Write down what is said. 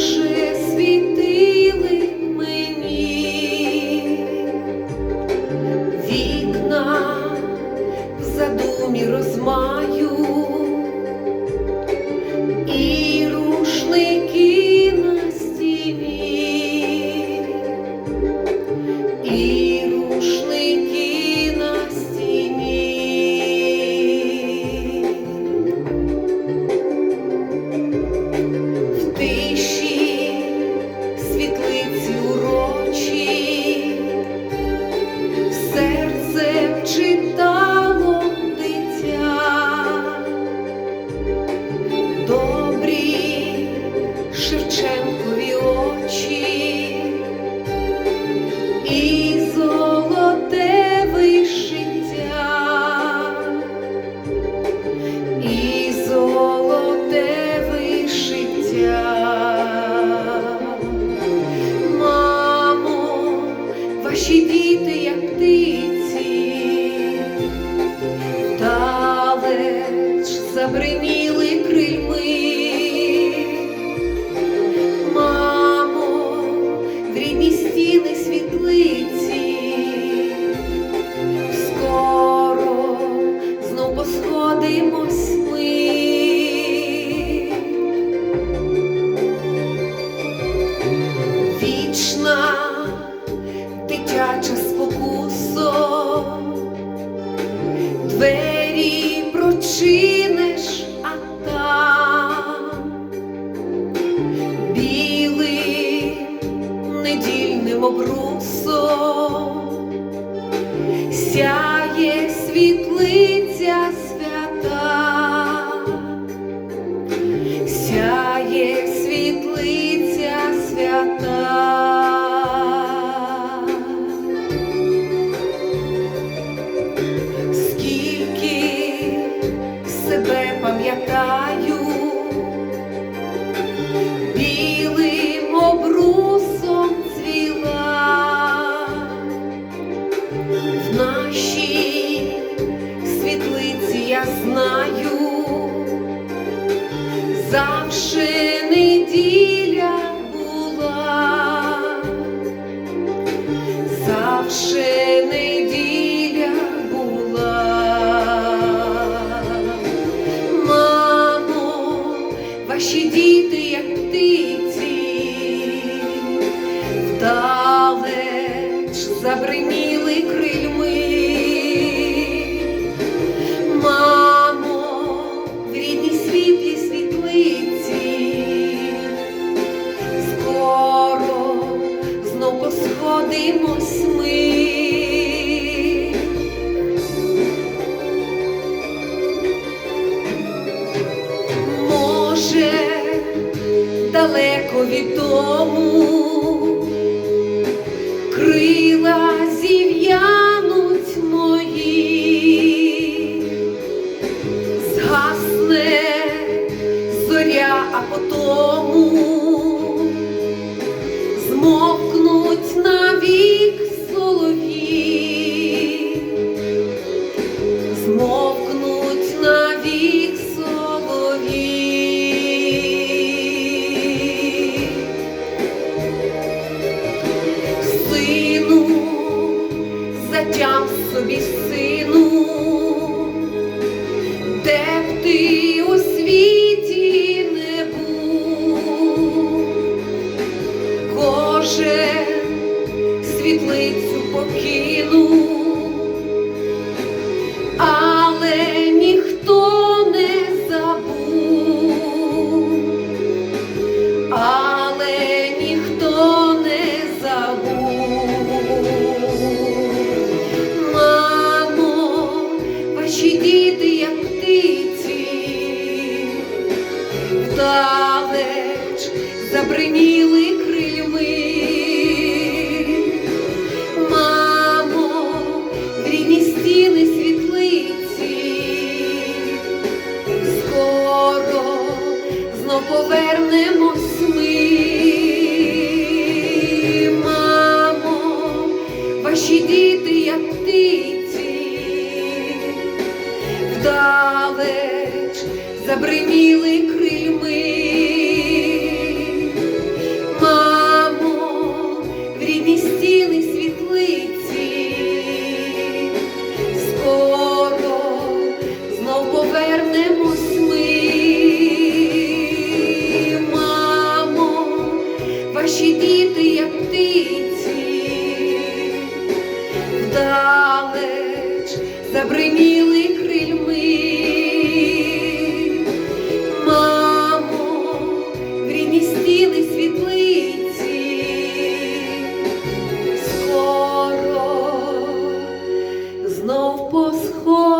Боже. забриніли крильми, мамо, дрібні стіни світлиці, скоро знову посходимось ми. Вічна дитяча спокійна. білим недільним обрусом сяє світлий. наші діти, як птиці, вдалеч забрині. вікові тому. світлицю покину, але ніхто не забув, але ніхто не забув, мамо, ваші діти, як птиці, вдалеч забриніли. повернемось ми, мамо, ваші діти, як птиці, вдалеч забриміли Крими. квіти, як птиці, вдалеч забриміли крильми, мамо, в світлиці, скоро знов по сходу.